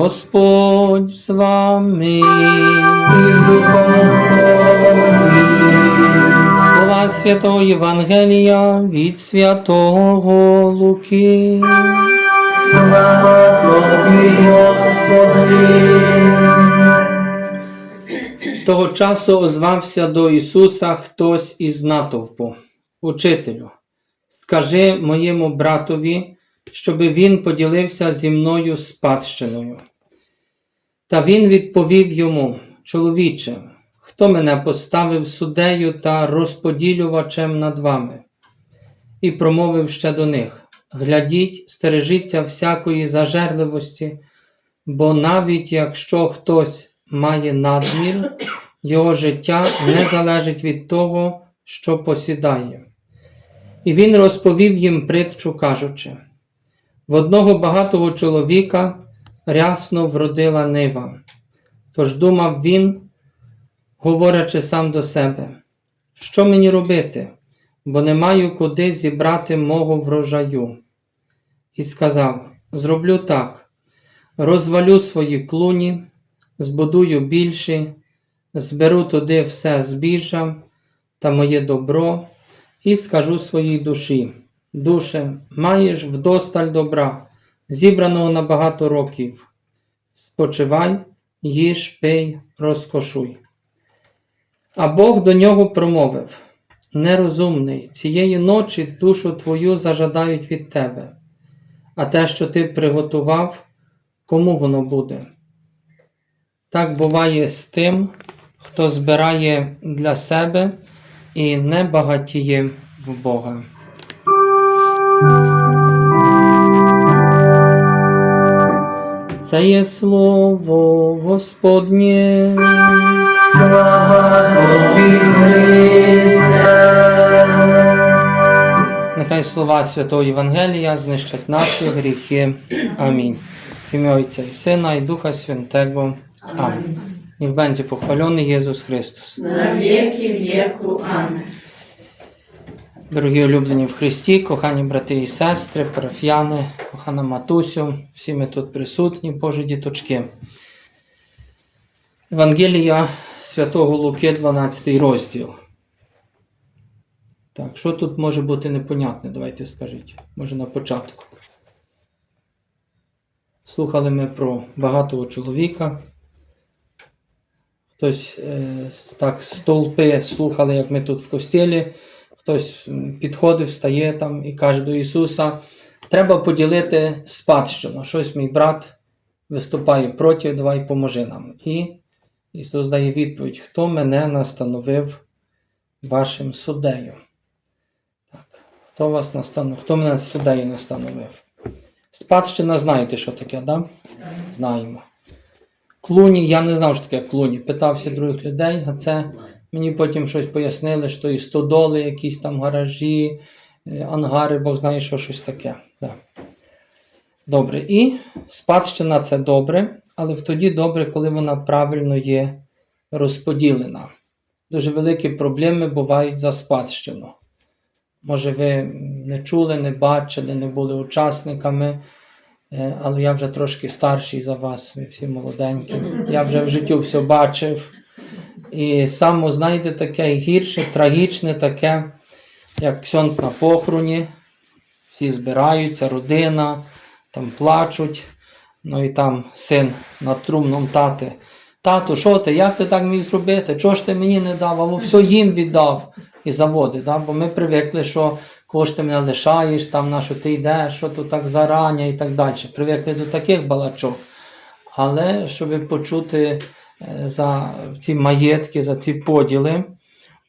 Господь з вами. Слова Святого Євангелія від Святого Луки. Того часу озвався до Ісуса хтось із натовпу. Учителю, скажи моєму братові, щоби він поділився зі мною спадщиною. Та він відповів йому: Чоловіче, хто мене поставив суддею та розподілювачем над вами? І промовив ще до них: Глядіть, стережіться всякої зажерливості, бо навіть якщо хтось має надмір, його життя не залежить від того, що посідає. І він розповів їм притчу, кажучи: в одного багатого чоловіка рясно вродила нива. Тож думав він, говорячи сам до себе, що мені робити, бо не маю куди зібрати мого врожаю. І сказав: Зроблю так: розвалю свої клуні, збудую більші, зберу туди все збіжжя та моє добро, і скажу своїй душі: Душе, маєш вдосталь добра, зібраного на багато років. Спочивай, їж, пий, розкошуй. А Бог до нього промовив: Нерозумний, цієї ночі душу твою зажадають від тебе, а те, що ти приготував, кому воно буде? Так буває з тим, хто збирає для себе і не багатіє в Бога. Це є слово Господнє. Нехай слова Святого Євангелія знищать наші гріхи. Амінь. В ім'я Отця і Сина і Духа Святого. Амінь. Niech będzie pochwalony Jezus Chrystus. На віки віку. Амінь. Дорогі улюблені в Христі, кохані брати і сестри, парафіяни, кохана матусю, всі ми тут присутні, Божі діточки. Евангелія Святого Луки, 12 розділ. Так, що тут може бути непонятне? Давайте скажіть, може на початку. Слухали ми про багатого чоловіка. Хтось е, так стовпи слухали, як ми тут в костілі. Хтось підходив, стає там і каже до Ісуса: треба поділити спадщину. Щось мій брат виступає проти, давай поможи нам. І Ісус дає відповідь: Хто мене настановив вашим суддею? Так. Хто вас настанов... Хто мене суддею настановив? Спадщина, знаєте, що таке, да? Знаємо. Клуні, я не знав, що таке клуні. Питався других людей, а це мені потім щось пояснили, що і стодоли, якісь там гаражі, е, ангари, Бог знає, що щось таке. Да. Добре. І спадщина це добре, але тоді добре, коли вона правильно є розподілена. Дуже великі проблеми бувають за спадщину. Може, ви не чули, не бачили, не були учасниками, е, але я вже трошки старший за вас, ви всі молоденькі. Я вже в життю все бачив. І саме, знаєте, таке гірше, трагічне таке, як ксьонц на похороні. Всі збираються, родина, там плачуть. Ну і там син над трумном тати. Тату, що ти, як ти так міг зробити? Чого ж ти мені не дав? Або все їм віддав і заводи. Да? Бо ми привикли, що кошти мене лишаєш, там на що ти йдеш, що тут так зарання і так далі. Привикли до таких балачок. Але щоб почути за ці маєтки, за ці поділи,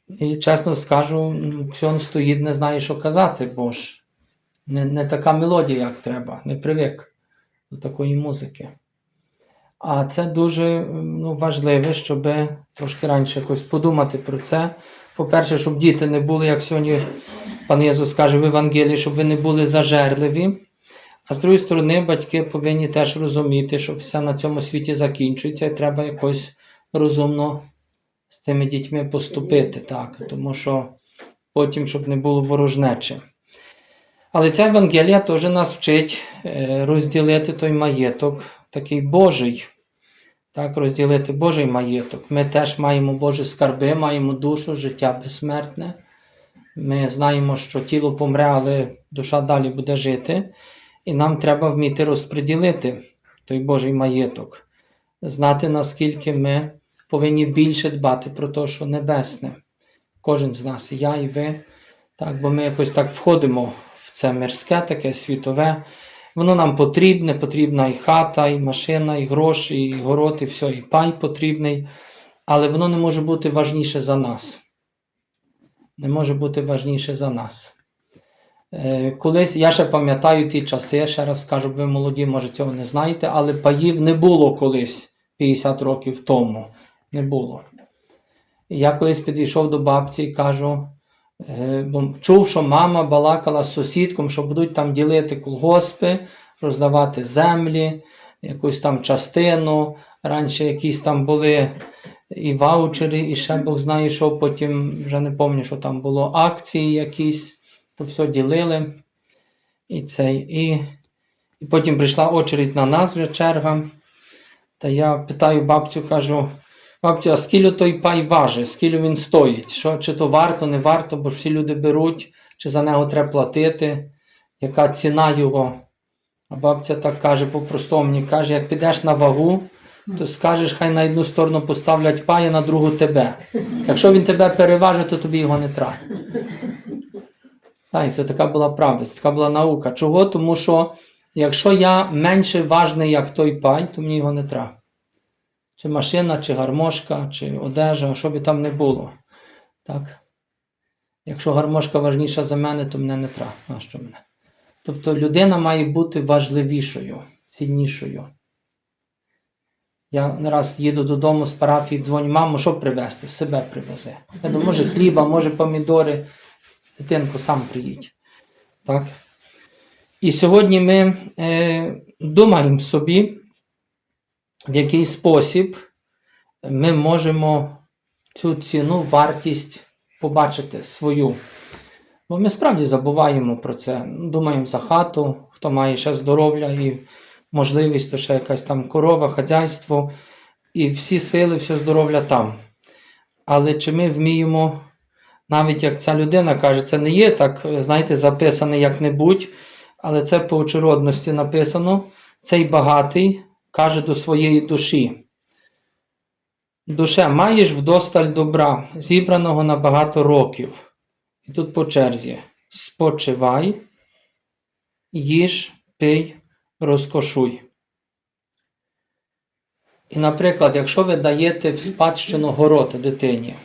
і чесно скажу, Ксьон стоїть, не знає, що казати, бо ж не, не така мелодія, як треба, не привик до такої музики. А це дуже ну, важливо, щоб трошки раніше якось подумати про це. По-перше, щоб діти не були, як сьогодні пан Єсус каже в Євангелії, щоб ви не були зажерливі. А з другої сторони, батьки повинні теж розуміти, що все на цьому світі закінчується, і треба якось розумно з тими дітьми поступити, так, тому що потім, щоб не було ворожнечі. Але ця Евангелія теж нас вчить е, розділити той маєток, такий Божий. Так, розділити Божий маєток. Ми теж маємо Божі скарби, маємо душу, життя безсмертне. Ми знаємо, що тіло помре, але душа далі буде жити. І нам треба вміти розподілити той Божий маєток, знати, наскільки ми повинні більше дбати про те, що небесне. Кожен з нас, і я, і ви. Так, бо ми якось так входимо в це мирське, таке світове. Воно нам потрібне, потрібна і хата, і машина, і гроші, і город, і все, і пай потрібний. Але воно не може бути важніше за нас. Не може бути важніше за нас. Е, Колись я ще пам'ятаю ті часи, ще раз скажу, ви молоді, може цього не знаєте, але паїв не було колись 50 років тому. Не було. Я колись підійшов до бабці і кажу, е, чув, що мама балакала з сусідком, що будуть там ділити колгоспи, роздавати землі, якусь там частину. Раніше якісь там були і ваучери, і ще Бог знає, що потім вже не пам'ятаю, що там було акції якісь, то все ділили. І, цей, і, і потім прийшла очередь на нас вже черга. Та я питаю бабцю, кажу, бабцю, а скільки той пай важить, скільки він стоїть? Що, чи то варто, не варто, бо ж всі люди беруть, чи за нього треба платити, яка ціна його? А бабця так каже по-простому, каже, як підеш на вагу, то скажеш, хай на одну сторону поставлять пай, а на другу тебе. Якщо він тебе переважить, то тобі його не треба. Так, і це така була правда, це така була наука. Чого? Тому що якщо я менше важний, як той пай, то мені його не треба. Чи машина, чи гармошка, чи одежа, що би там не було. Так? Якщо гармошка важніша за мене, то мене не треба. А що мене? Тобто людина має бути важливішою, ціннішою. Я не раз їду додому з парафії, дзвоню, мамо, що привезти? Себе привези. Я думаю, може хліба, може помідори. Дитинку, сам приїдь. Так? І сьогодні ми е, думаємо собі, в який спосіб ми можемо цю ціну, вартість побачити свою. Бо ми справді забуваємо про це. Думаємо за хату, хто має ще здоров'я і можливість, то ще якась там корова, хазяйство, і всі сили, все здоров'я там. Але чи ми вміємо, навіть як ця людина каже, це не є так, знаєте, записане як-небудь, але це по очеродності написано. Цей багатий каже до своєї душі. Душе, маєш вдосталь добра, зібраного на багато років. І тут по черзі. Спочивай, їж, пий, розкошуй. І, наприклад, якщо ви даєте в спадщину город дитині,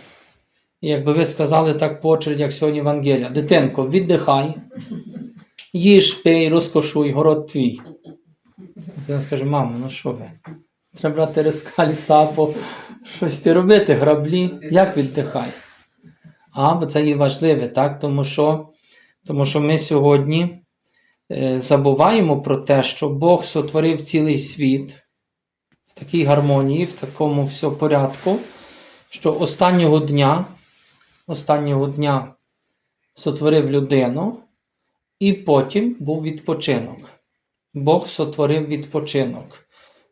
якби ви сказали так по як сьогодні Евангелія, дитинко, віддихай, їж, пий, розкошуй, город твій. Дитина скаже, мамо, ну що ви? Треба брати рискалі сапо, щось ти робити, граблі, як віддихай? А, бо це є важливе, так? Тому що, тому що ми сьогодні е, забуваємо про те, що Бог сотворив цілий світ в такій гармонії, в такому все порядку, що останнього дня, останнього дня сотворив людину, і потім був відпочинок. Бог сотворив відпочинок.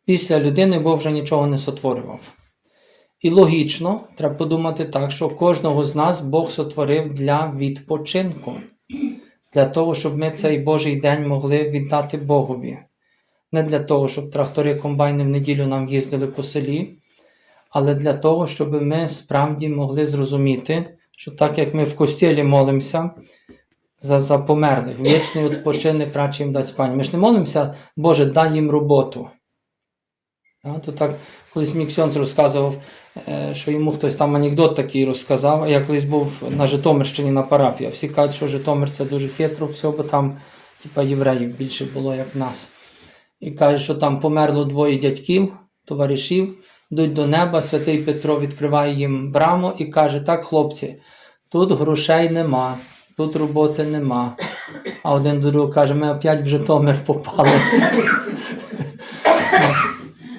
Після людини Бог вже нічого не сотворював. І логічно, треба подумати так, що кожного з нас Бог сотворив для відпочинку, для того, щоб ми цей Божий день могли віддати Богові. Не для того, щоб трактори комбайни в неділю нам їздили по селі, але для того, щоб ми справді могли зрозуміти, що так як ми в костілі молимося за, за померлих, вічний відпочинок радше їм дасть Пані. Ми ж не молимося, Боже, дай їм роботу. А, то так, колись мій ксьонц розказував, е, що йому хтось там анекдот такий розказав. Я колись був на Житомирщині на парафії. Всі кажуть, що Житомир це дуже хитро, все, бо там типа, євреїв більше було, як в нас. І каже, що там померло двоє дядьків, товаришів, йдуть до неба, святий Петро відкриває їм браму і каже: Так, хлопці, тут грошей нема, тут роботи нема. А один до другого каже, ми опять в Житомир попали.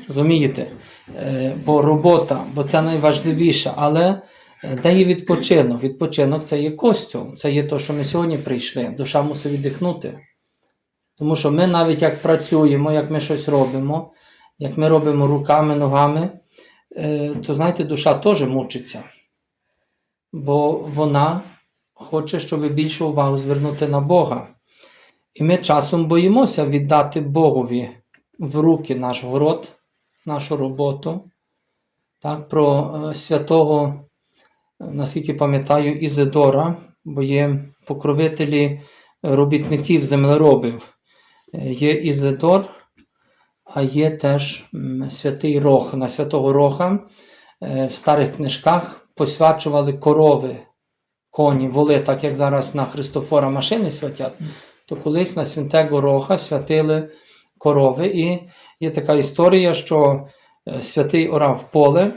Розумієте? Е, Бо робота, бо це найважливіше, але е, де є відпочинок? Відпочинок це є костюм, це є те, що ми сьогодні прийшли. Душа мусить віддихнути. Тому що ми навіть як працюємо, як ми щось робимо, як ми робимо руками, ногами, то знаєте, душа теж мучиться. Бо вона хоче, щоб більше увагу звернути на Бога. І ми часом боїмося віддати Богові в руки наш город, нашу роботу. Так, про е, святого, е, наскільки пам'ятаю, Ізидора, бо є покровителі робітників, землеробів. Е, Є Ізидор, а є теж святий Рох. На святого Роха е, в старих книжках посвячували корови, коні, воли, так як зараз на Христофора машини святять, то колись на святого Роха святили корови. І є така історія, що е, святий орав поле,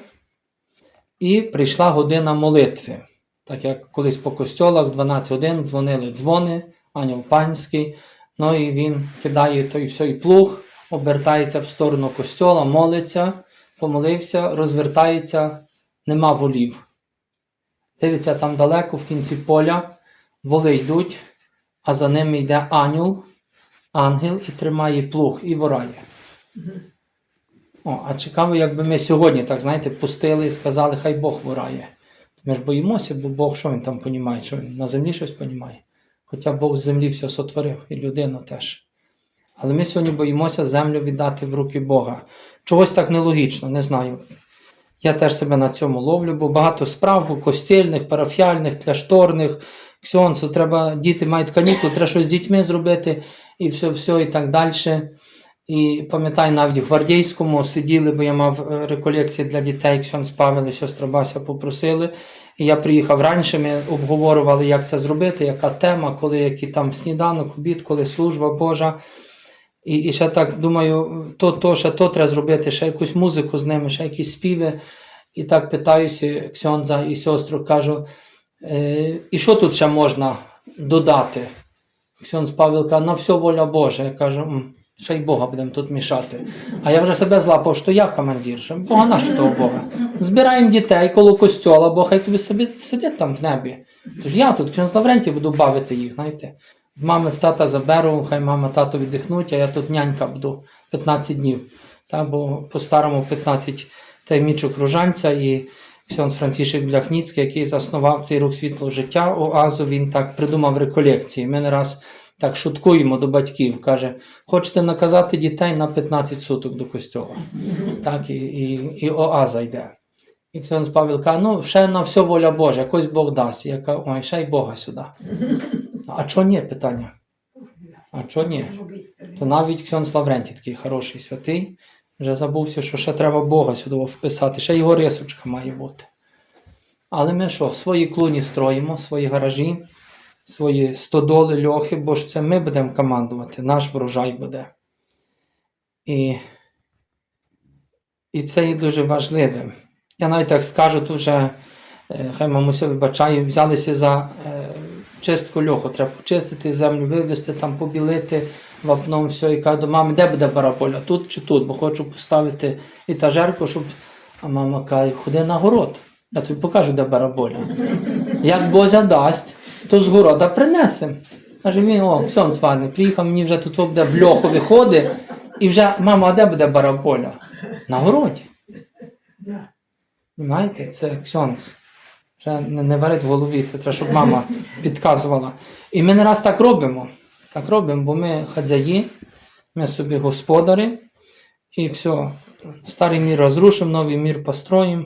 і прийшла година молитви. Так як колись по костьолах 12 годин дзвонили дзвони, ангел панський. Ну і він кидає той всій плуг, обертається в сторону костьола, молиться, помолився, розвертається, нема волів. Дивиться там далеко в кінці поля, воли йдуть, а за ними йде ангел, ангел і тримає плуг і ворає. О, а цікаво, якби ми сьогодні, так знаєте, пустили і сказали, хай Бог ворає. Ми ж боїмося, бо Бог що він там понімає, що він на землі щось понімає. Хоча Бог з землі все сотворив, і людину теж. Але ми сьогодні боїмося землю віддати в руки Бога. Чогось так нелогічно, не знаю. Я теж себе на цьому ловлю, бо багато справ костільних, парафіальних, кляшторних, ксьонцу, треба, діти мають канікули, треба щось з дітьми зробити, і все, все, і так далі. І пам'ятаю, навіть в гвардійському сиділи, бо я мав е, реколекції для дітей, ксьонц Павел і сестра Бася попросили. І я приїхав раніше, ми обговорювали, як це зробити, яка тема, коли який там сніданок, обід, коли служба Божа. І, і ще так думаю, то, то, ще то треба зробити, ще якусь музику з ними, ще якісь співи. І так питаюся Ксьонза і сестру, кажу, е, і що тут ще можна додати? Ксьонз Павел каже, на все воля Божа. Я кажу, «М, ще й Бога будемо тут мішати. А я вже себе злапав, що я командир. Що Бога нащо того Бога? Збираємо дітей коло костьола, бо хай тобі собі сидять там в небі. Тож я тут, Ксьонз Лаврентій, буду бавити їх, знаєте. Мами в тата заберу, хай мама тато віддихнуть, а я тут нянька буду 15 днів. Та, бо по-старому 15 таємничок ружанця і Ксьон Францішек Бляхніцький, який заснував цей рух світлого життя ОАЗу, він так придумав реколекції. Ми не раз так шуткуємо до батьків. Каже, хочете наказати дітей на 15 суток до костьола. Так, і, і, і ОАЗа йде. І Ксьон Павел каже, ну ще на все воля Божа, якось Бог дасть. Я кажу, ой, ще й Бога сюди. А чого ні, питання? А чого ні? То навіть Ксьон Лаврентій такий хороший святий. Вже забувся, що ще треба Бога сюди вписати, ще його рисочка має бути. Але ми що, свої клуні строїмо, свої гаражі, свої стодоли, льохи, бо ж це ми будемо командувати, наш врожай буде. І, і це є дуже важливим. Я навіть так скажу, тут вже, е, хай мамуся вибачає, взялися за е, чистку льоху. Треба почистити, землю вивезти, там побілити вапном все. І кажу до мами, де буде бараболя? Тут чи тут? Бо хочу поставити етажерку, щоб. А мама каже, ходи на город. Я тобі покажу, де бараболя. Як Бозя дасть, то з города принесем. Каже він, о, все, сварний, приїхав, мені вже тут буде в льоху виходить, і вже, мама, а де буде бараболя? На городі. Знаєте, це ксьонц. Вже не, не варить в голові, це треба, щоб мама підказувала. І ми не раз так робимо. Так робимо, бо ми хазяї, ми собі господарі, і все. Старий мір розрушимо, новий мір построїмо,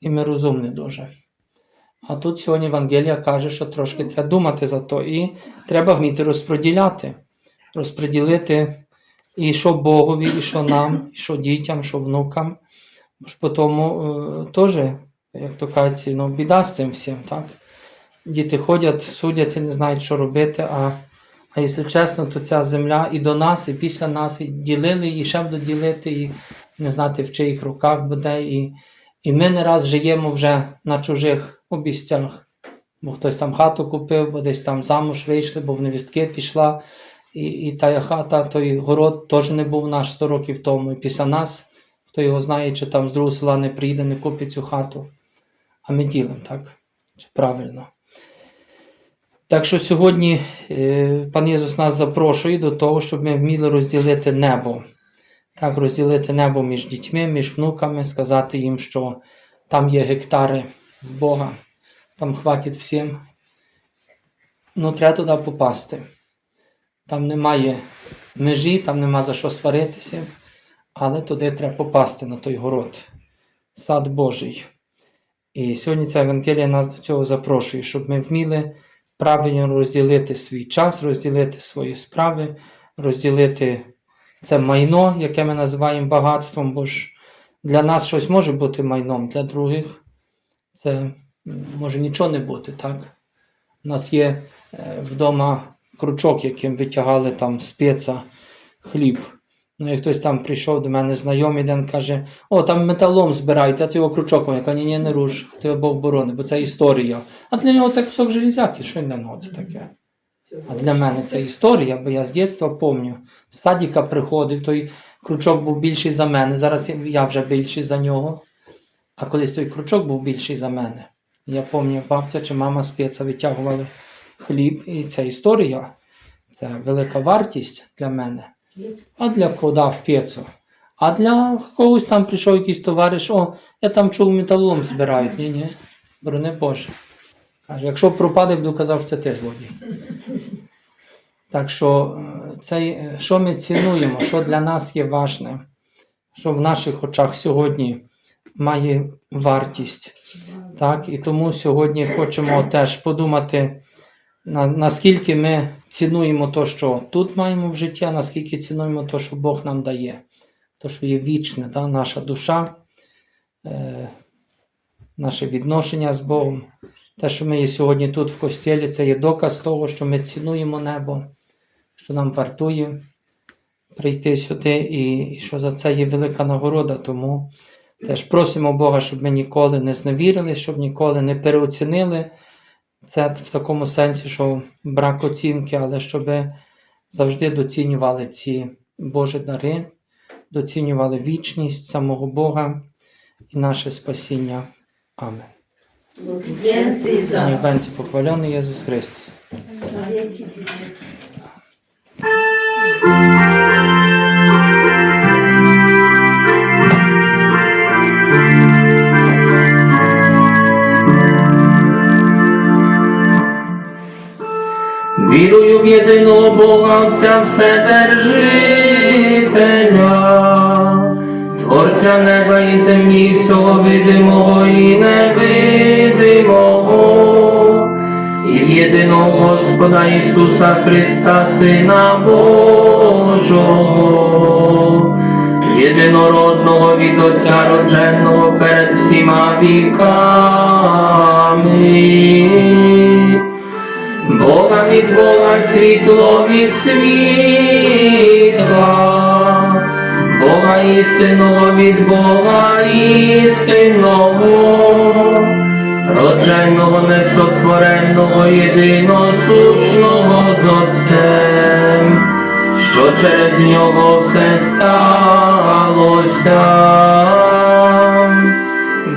і ми розумні дуже. А тут сьогодні Евангелія каже, що трошки треба думати за то, і треба вміти розподіляти, розподілити І що Богові, і що нам, і що дітям, що внукам. Тому е, теж, як то кажуть, ну, біда з цим всім, так? Діти ходять, судяться, не знають, що робити, а, а якщо чесно, то ця земля і до нас, і після нас, і ділили, і ще будуть ділити, і не знати, в чиїх руках буде. І, і ми не раз живемо вже на чужих обіцях. Бо хтось там хату купив, бо десь там замуж вийшли, бо в невістки пішла. І, і та хата, той город теж не був наш 100 років тому. І після нас, хто його знає, чи там з другого села не приїде, не купить цю хату. А ми ділимо, так? Чи правильно? Так що сьогодні е, пан Єсус нас запрошує до того, щоб ми вміли розділити небо. Так, розділити небо між дітьми, між внуками, сказати їм, що там є гектари в Бога, там хватить всім. Ну, треба туди попасти. Там немає межі, там нема за що сваритися, але туди треба попасти на той город, сад Божий. І сьогодні ця Евангелія нас до цього запрошує, щоб ми вміли правильно розділити свій час, розділити свої справи, розділити це майно, яке ми називаємо багатством, бо ж для нас щось може бути майном, для других це може нічого не бути, так? У нас є е, вдома крючок, яким витягали там з пеца хліб. Ну, і хтось там прийшов до мене знайомий, один каже: О, там металом збирають, а ти його крючок. Я кажу, ні, ні, не руш, тебе Бог борони, бо це історія. А для нього це кусок железяки, що для нього це таке? А для мене це історія, бо я з дитинства пам'ятаю. З садіка приходив, той крючок був більший за мене. Зараз я- вже більший за нього. А колись той крючок був більший за мене. Я пам'ятаю, бабця чи мама з витягували хліб, і це історія. Це велика вартість для мене. А для кода в п'єцу. А для когось там прийшов якийсь товариш, о, я там чув металолом збирають. Ні, ні, борони Боже. Каже, якщо пропаде, буду казав, що це ти злодій. Так що, е, цей, е, що ми цінуємо, що для нас є важне, що в наших очах сьогодні має вартість. Так? І тому сьогодні хочемо теж подумати, на, наскільки ми цінуємо те, що тут маємо в житті, а наскільки цінуємо те, що Бог нам дає, те, що є вічне, да? наша душа, е, наше відношення з Богом. Те, що ми є сьогодні тут в костілі, це є доказ того, що ми цінуємо небо, що нам вартує прийти сюди, і, і що за це є велика нагорода. Тому теж просимо Бога, щоб ми ніколи не зневірили, щоб ніколи не переоцінили це в такому сенсі, що брак оцінки, але щоб завжди доцінювали ці Божі дари, доцінювали вічність самого Бога і наше спасіння. Амен. Найбенці похвалений Ісус Христос. Вірую в єдиного Бога Отця Вседержителя, Творця неба і землі, всього видимого і невидимого, і в єдиного Господа Ісуса Христа, Сина Божого, єдинородного від Отця родженого перед всіма віками. Бога від Бога, світло від світла, Бога істинного від Бога істинного, родженого, несотвореного, єдиносушного з Отцем, що через нього все сталося.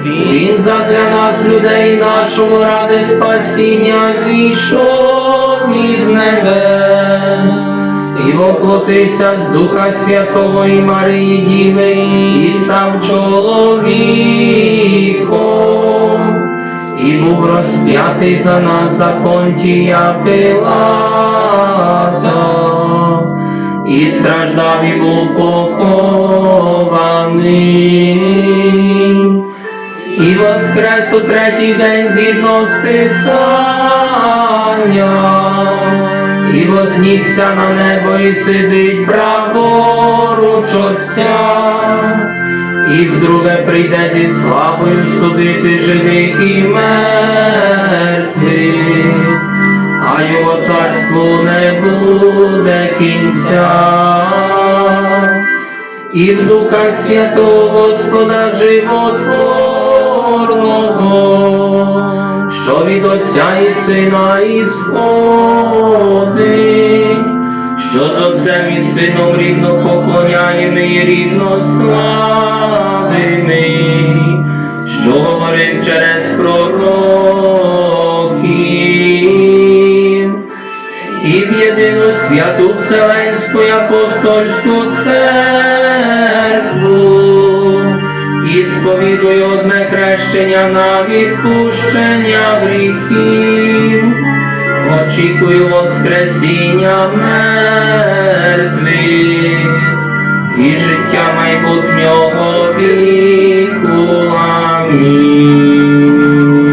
Він задля нас людей нашого ради спасіння зійшов із небес. І воплотився з Духа Святого і Марії Діви і став чоловіком, і був розп'ятий за нас за понтія Пилата, і страждав і був похований. І воскрес у третій день згідно з Писанням, і вознісся на небо і сидить праворуч Отця, і вдруге прийде зі славою судити живих і мертвих, а його царству не буде кінця. І в Духа Святого Господа животворного, що від Отця і Сина і що з Отцем і Сином рівно поклоняємо і рівно славимо, що говорив через пророків. І в єдину святу Вселенську і апостольську церкву, сповідую одне хрещення на відпущення гріхів, очікую воскресіння мертвих і життя майбутнього віку. Амінь.